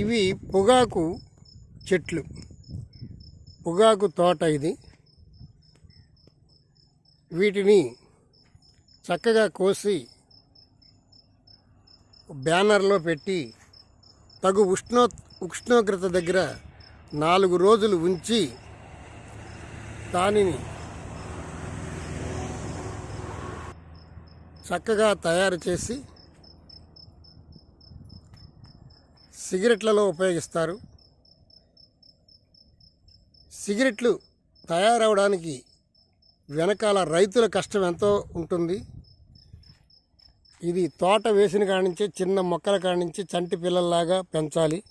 ఇవి పొగాకు చెట్లు. పొగాకు తోట ఇది. వీటిని చక్కగా కోసి బ్యానర్లో పెట్టి తగు ఉష్ణో ఉష్ణోగ్రత దగ్గర నాలుగు రోజులు ఉంచి దానిని చక్కగా తయారు చేసి సిగరెట్లలో ఉపయోగిస్తారు. సిగరెట్లు తయారవడానికి వెనకాల రైతుల కష్టం ఎంతో ఉంటుంది. ఇది తోట వేసిన కాడించే నుంచి చిన్న మొక్కల కాడి నుంచి చంటి పిల్లల్లాగా పెంచాలి.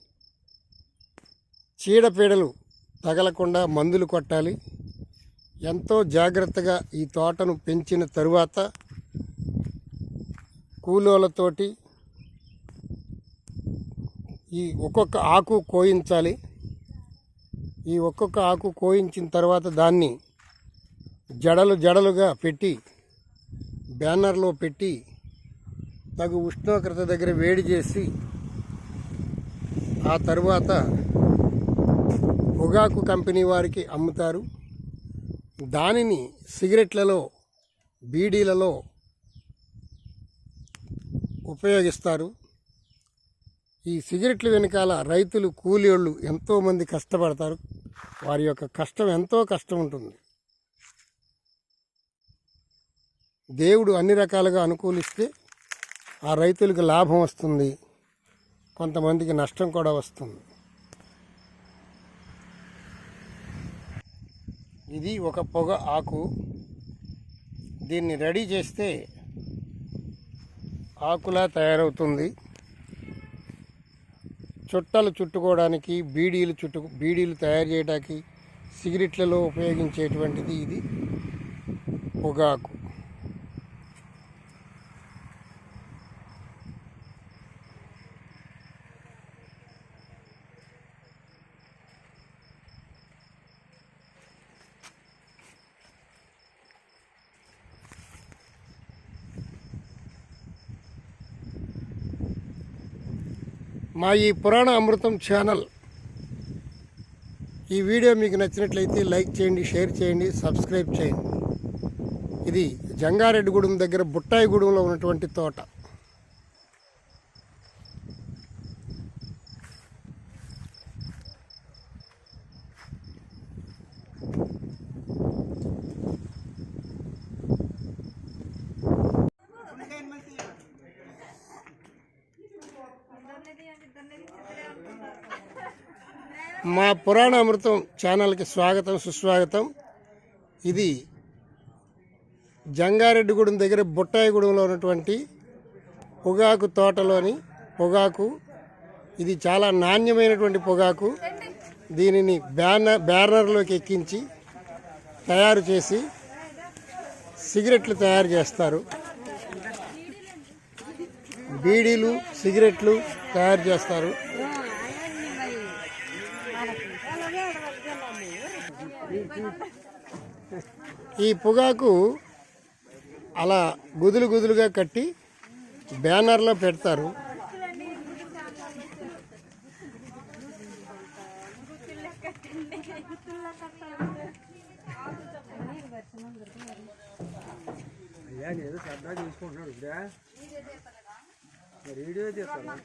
చీడపీడలు తగలకుండా మందులు కొట్టాలి. ఎంతో జాగ్రత్తగా ఈ తోటను పెంచిన తరువాత కూలోలతోటి ఈ ఒక్కొక్క ఆకు కోయించాలి. ఈ ఒక్కొక్క ఆకు కోయించిన తర్వాత దాన్ని జడలు జడలుగా పెట్టి బ్యానర్లో పెట్టి తగు ఉష్ణోగ్రత దగ్గర వేడి చేసి ఆ తరువాత పొగాకు కంపెనీ వారికి అమ్ముతారు. దానిని సిగరెట్లలో బీడీలలో ఉపయోగిస్తారు. ఈ సిగరెట్ల వెనకాల రైతులు కూలీళ్ళు ఎంతోమంది కష్టపడతారు. వారి యొక్క కష్టం ఎంతో కష్టం ఉంటుంది. దేవుడు అన్ని రకాలుగా అనుకూలిస్తే ఆ రైతులకు లాభం వస్తుంది. కొంతమందికి నష్టం కూడా వస్తుంది. ఇది ఒక పొగ ఆకు. దీన్ని రెడీ చేస్తే ఆకులా తయారవుతుంది. చుట్టలు చుట్టుకోవడానికి బీడీలు చుట్టు బీడీలు తయారు చేయడానికి సిగరెట్లలో ఉపయోగించేటువంటిది ఇది పొగాకు. మా ఈ పురాణ అమృతం ఛానల్ ఈ వీడియో మీకు నచ్చినట్లయితే లైక్ చేయండి షేర్ చేయండి సబ్స్క్రైబ్ చేయండి. ఇది జంగారెడ్డిగూడెం దగ్గర బుట్టాయిగూడెంలో ఉన్నటువంటి తోట. మా పురాణ అమృతం ఛానల్కి స్వాగతం సుస్వాగతం. ఇది జంగారెడ్డిగూడెం దగ్గర బుట్టాయిగూడెంలో ఉన్నటువంటి పొగాకు తోటలోని పొగాకు. ఇది చాలా నాణ్యమైనటువంటి పొగాకు. దీనిని బ్యానర్ బ్యానర్లోకి ఎక్కించి తయారు చేసి సిగరెట్లు తయారు చేస్తారు. బీడీలు సిగరెట్లు తయారు చేస్తారు. ఈ పొగాకు అలా గుదులు గుదులుగా కట్టి బ్యానర్లో పెడతారు. అయ్యా నేను సరదా చూసుకుంటున్నాడు ఇప్పుడే? వీడియో చేస్తాను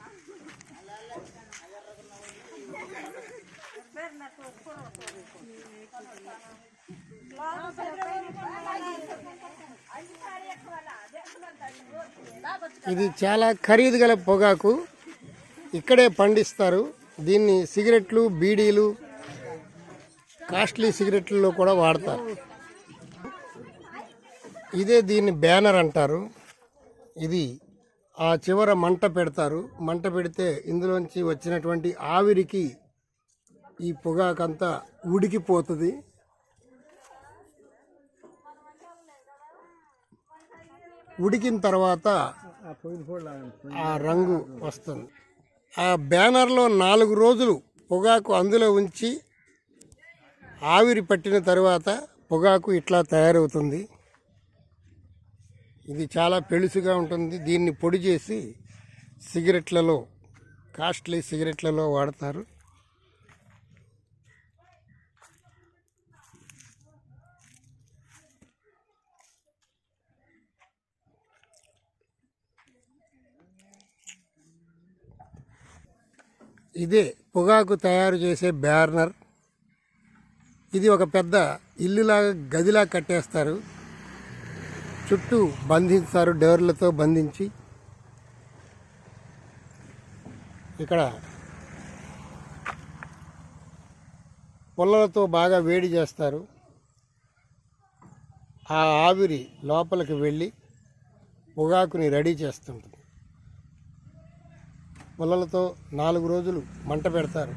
ఇది చాలా ఖరీదు గల పొగాకు. ఇక్కడే పండిస్తారు. దీన్ని సిగరెట్లు బీడీలు కాస్ట్లీ సిగరెట్లలో కూడా వాడతారు. ఇదే దీన్ని బ్యానర్ అంటారు. ఇది ఆ చివర మంట పెడతారు. మంట పెడితే ఇందులోంచి వచ్చినటువంటి ఆవిరికి ఈ పొగాకంతా ఉడికిపోతుంది. ఉడికిన తర్వాత ఆ రంగు వస్తుంది. ఆ బ్యానర్లో నాలుగు రోజులు పొగాకు అందులో ఉంచి ఆవిరి పట్టిన తర్వాత పొగాకు ఇట్లా తయారవుతుంది. ఇది చాలా పెళుసుగా ఉంటుంది. దీన్ని పొడి చేసి సిగరెట్లలో కాస్ట్లీ సిగరెట్లలో వాడతారు. ఇదే పొగాకు తయారు చేసే బ్యార్నర్. ఇది ఒక పెద్ద ఇల్లులాగా గదిలా కట్టేస్తారు. చుట్టూ బంధిస్తారు డోర్లతో బంధించి. ఇక్కడ పుల్లలతో బాగా వేడి చేస్తారు. ఆ ఆవిరి లోపలికి వెళ్ళి పొగాకుని రెడీ చేస్తుంటుంది. పుల్లలతో నాలుగు రోజులు మంట పెడతారు.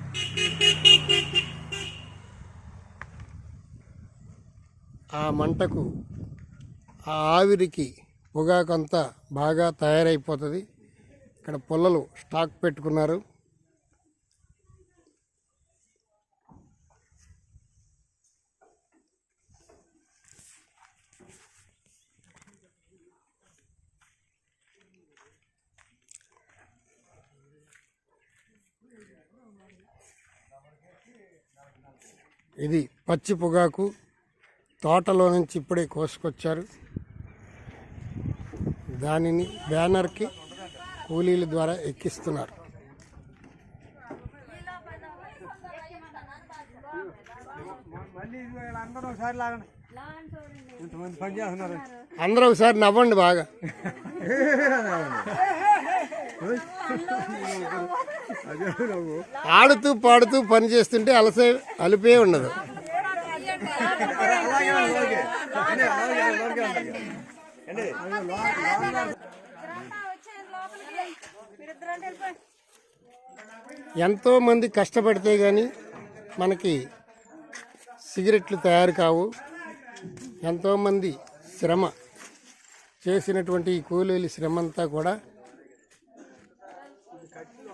ఆ మంటకు ఆ ఆవిరికి పొగాకంతా బాగా తయారైపోతుంది. ఇక్కడ పుల్లలు స్టాక్ పెట్టుకున్నారు. ఇది పచ్చి పొగాకు తోటలో నుంచి ఇప్పుడే కోసుకొచ్చారు. దానిని బ్యానర్కి కూలీల ద్వారా ఎక్కిస్తున్నారు. అందరూ ఒకసారి నవ్వండి బాగా. ఆడుతూ పాడుతూ పని చేస్తుంటే అలసే అలిపే ఉండదు ఎంతోమంది ఎంతో మంది కష్టపడితే కానీ మనకి సిగరెట్లు తయారు కావు. ఎంతోమంది శ్రమ చేసినటువంటి ఈ కూలీల శ్రమ అంతా కూడా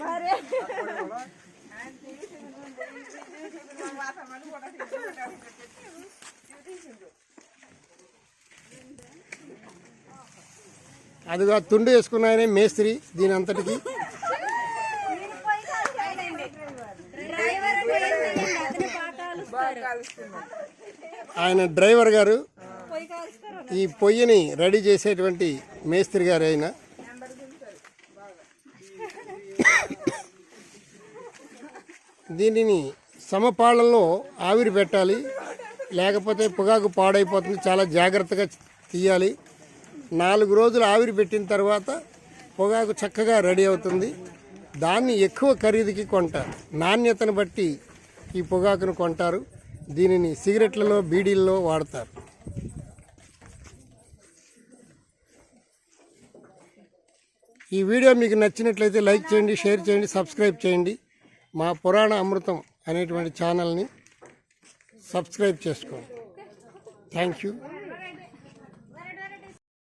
మరి అదిగా తుండు వేసుకున్నాయనే మేస్త్రి దీని అంతటికి ఆయన డ్రైవర్ గారు. ఈ పొయ్యిని రెడీ చేసేటువంటి మేస్త్రి గారు ఆయన దీనిని సమపాళంలో ఆవిరి పెట్టాలి. లేకపోతే పొగాకు పాడైపోతుంది. చాలా జాగ్రత్తగా తీయాలి. నాలుగు రోజులు ఆవిరి పెట్టిన తర్వాత పొగాకు చక్కగా రెడీ అవుతుంది. దాన్ని ఎక్కువ ఖరీదుకి కొంటారు నాణ్యతను బట్టి ఈ పొగాకును కొంటారు. దీనిని సిగరెట్లలో బీడీల్లో వాడతారు. ఈ వీడియో మీకు నచ్చినట్లయితే లైక్ చేయండి షేర్ చేయండి సబ్స్క్రైబ్ చేయండి. మా పురాణ అమృతం అనేటువంటి ఛానల్ని సబ్స్క్రైబ్ చేసుకోండి. Thank you